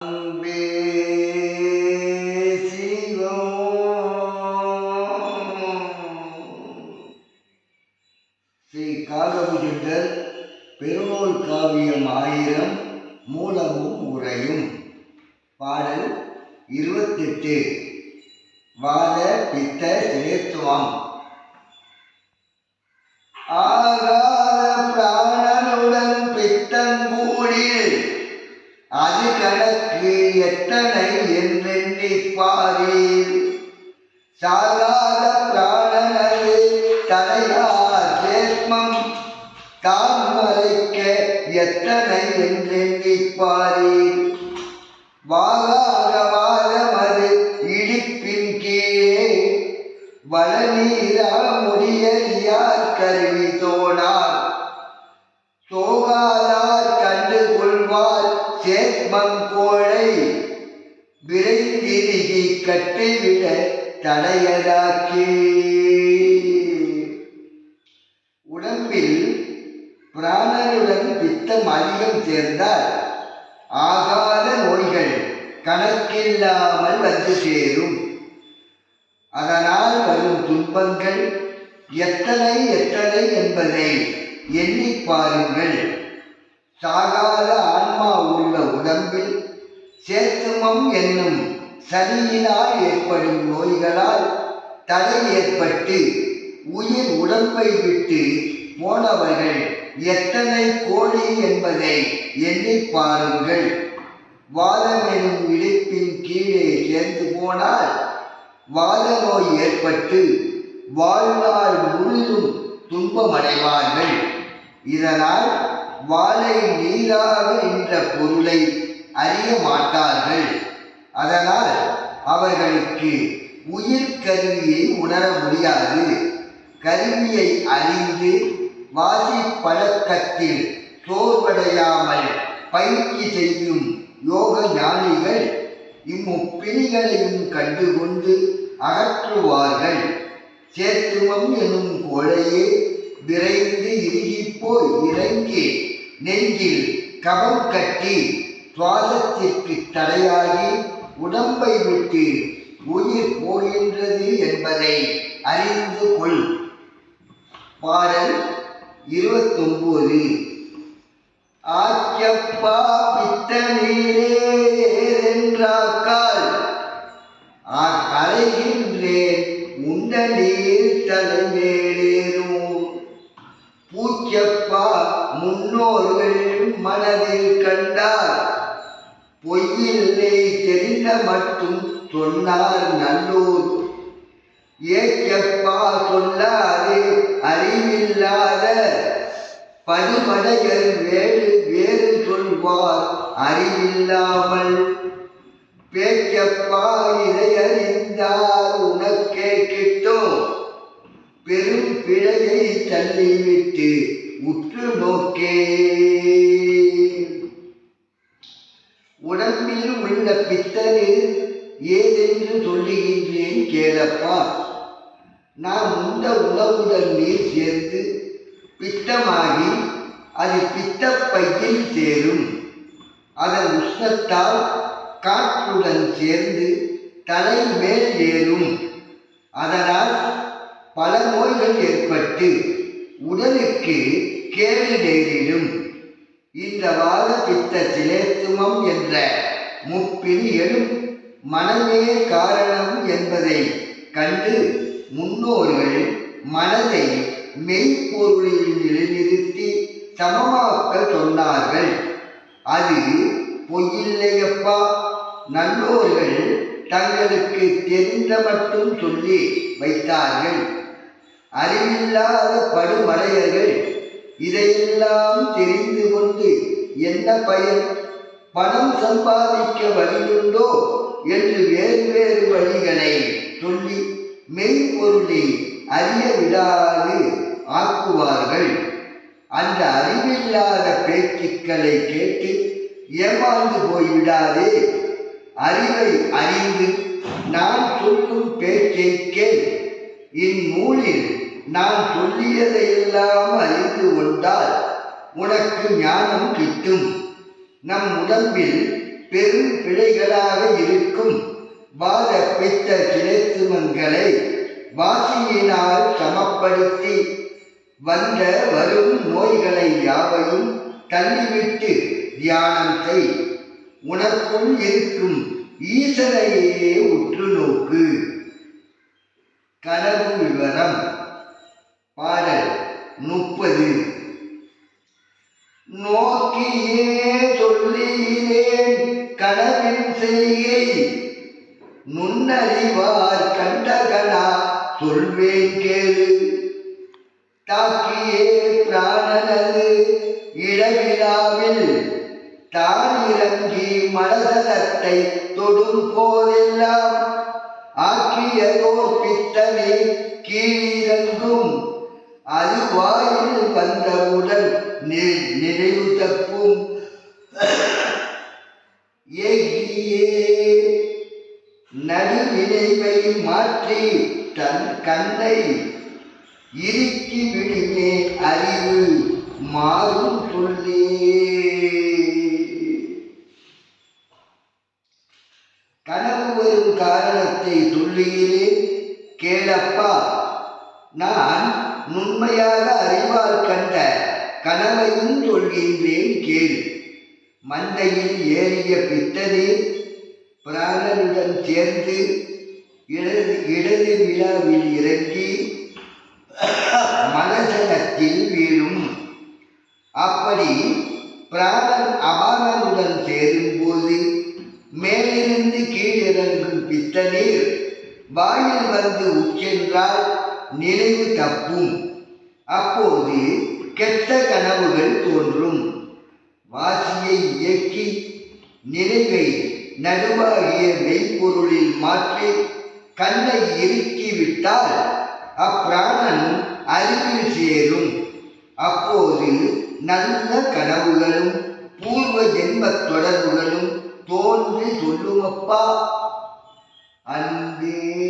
அன்பே சிவம் ஸ்ரீ காகபுஜண்டர் பெருநூல் காவியம் ஆயிரம் மூலமும் உரையும் பாடல் இருபத்தெட்டு. வாத பித்த சிரேத்துவம் கணக்கு எத்தனை என்றெண்ணி பாரீர்? சாகாத பிராணனது தலையார் சேர்மம் தான் மறைக்க எத்தனை என்றெண்ணி பாரீர்? வாகாக வாகமது இடிப்பின் கீழே. வளநீரா முடியார் கருவி தோணார் சோகாதார் கண்டு கொள்வார் சேத்மம் விரைந்திருகி கட்டிவிட தடையதாக்கி. உடம்பில் பிராணனுடன் பித்தம் அதிகம் சேர்ந்தால் ஆகாத நோய்கள் கணக்கில்லாமல் வந்து சேரும். அதனால் வரும் துன்பங்கள் எத்தனை எத்தனை என்பதை எண்ணி பாருங்கள். சாகாத ஆன்மா உள்ள உடம்பில் சேத்துமம் என்னும் சனியினால் ஏற்படும் நோய்களால் தடை ஏற்பட்டு உயிர் உடம்பை விட்டு போனவர்கள் எத்தனை கோடி என்பதை எண்ணி பாருங்கள். வாதம் எனும் இடுப்பின் கீழே சேர்ந்து போனால் வாத நோய் ஏற்பட்டு வாழ்நாள் முழுதும் துன்பமடைவார்கள். இதனால் வாழை நீராக என்ற பொருளை அறிய மாட்டார்கள் அதனால் அவர்களுக்கு உயிர் கருவியை உணர முடியாது. கருவியை அறிந்து வாசி பழக்கத்தில் சோர்வடையாமல் பயிற்சி செய்யும் யோக ஞானிகள் இம்முப்பிணிகளையும் கண்டுகொண்டு அகற்றுவார்கள். சேத்துவம் எனும் கோழையே விரைந்து இறுகிப்போய் இறங்கி நெஞ்சில் கபம் கட்டி சுவாசத்திற்கு தடையாகி உடம்பை விட்டு உயிர் போகின்றது என்பதை அறிந்து கொள். பாடல் இருபத்தொன்பது ஆச்சப்பா பித்த நீரேன்றாக்கால் அலைகின்றேன் உண்ட நீர் தலைமேலேறும் பூச்சப்பா முன்னோர்கள் மனதில் கண்டார் பொய்யில்லை தெரிந்த மட்டும் சொன்னார் நல்லூர். ஏச்சப்பா சொல்லாது அறிவில்லாத பதுமடையர் வேறு வேறு சொல்வார் அறிவில்லாமல். பேச்சப்பா இதை அறிந்தார் உனக்கே கிட்டும். பெரும் பிழையை தள்ளிவிட்டு உற்று நோக்கே. உடம்பில் உள்ள பித்தரு ஏதென்று சொல்லுகின்றேன் கேளப்பா. நான் உண்ட உணவுடன் நீர் சேர்ந்து பித்தமாகி அது பித்தப்பையில் சேரும். அதன் உஷ்ணத்தால் காற்றுடன் சேர்ந்து தலை மேல் ஏறும். அதனால் பல நோய்கள் ஏற்பட்டு உடலுக்கு கேடு நேரிடும். இந்த வாத பித்த சிலேத்துமம் என்ற முப்பிணிகளும் மனமே காரணம் என்பதை கண்டு முன்னோர்கள் மனதை மெய்ப்பொருளில் நிலைநிறுத்தி சமமாக்க சொன்னார்கள். அது பொய்யில்லையப்பா. நல்லோர்கள் தங்களுக்கு தெரிந்த மட்டும் சொல்லி வைத்தார்கள். அறிவில்லாத படுமலையர்கள் இதையெல்லாம் தெரிந்து கொண்டு என்ன பயன் பணம் சம்பாதிக்க வழியுண்டோ என்று வேறு வேறு வழிகளை சொல்லி மெய்ப்பொருளை அறிய விடாது ஆக்குவார்கள். அந்த அறிவில்லாத பேச்சுக்களை கேட்டு ஏமாந்து போய்விடாதே. அறிவை அறிந்து நான் சொல்லும் பேச்சை கேள். இந்நூலில் நான் சொல்லியதையெல்லாம் அறிந்து கொண்டால் உனக்கு ஞானம் கிட்டும். நம் உடம்பில் பெரும் பிழைகளாக இருக்கும். வாத பித்த கிளைத்துமங்களை வாசியினால் சமப்படுத்தி வந்த வரும் நோய்களை யாவையும் தள்ளிவிட்டு தியானம் செய். உனக்குள் இருக்கும் ஈசனையே உற்று நோக்கு கனவு விவரம். பாரு முப்பது. நோக்கியே சொல்லுகிறேன் கனவின் செய்கை நுண்ணறிவார் கண்டகனா சொல்வேன் கேளு. தாக்கியே பிராணனது இடவிழாவில். தான் இறங்கி மலதலத்தை தொடும் போதெல்லாம் ஆக்கியதோர் பித்தனை கீழிறங்கும். அது வாயில் வந்தவுடன் நி- நினைவு தப்பும். ஏகியே நடுவினைவை மாற்றி தன் கண்ணை இறுக்கி விடுமே அறிவு மாறும் சொல்லே. கனவு வரும் காரணத்தை சொல்லுகிறேன். கேளப்பா நான் நுண்மையாக அறிவால் கண்ட கனவையும் சொல்கின்றேன் கேள். மந்தையில் ஏறிய பித்தனே பிராணனுடன் சேர்ந்து இடது இடது விழாவில் இறங்கி மனசனத்தில் வீழும். அப்படி பிராணன் அபானனுடன் சேரும்போது மேலிருந்து கீழிறங்கும் பித்தநீர் வாயில் வந்து உச்சென்றால் நினைவு தப்பும் அப்போது கெட்ட கனவுகள் தோன்றும். வாசியை இயக்கி நினைவை நடுவாகிய மெய்ப்பொருளில் மாற்றி கண்ணை இறுக்கிவிட்டால் அப்பிராணன் அறிவில் சேரும். அப்போது நல்ல கனவுகளும் பூர்வ ஜென்ம தொடர்புகளும் தோன்றி சொல்லுமப்பா. அன்பே.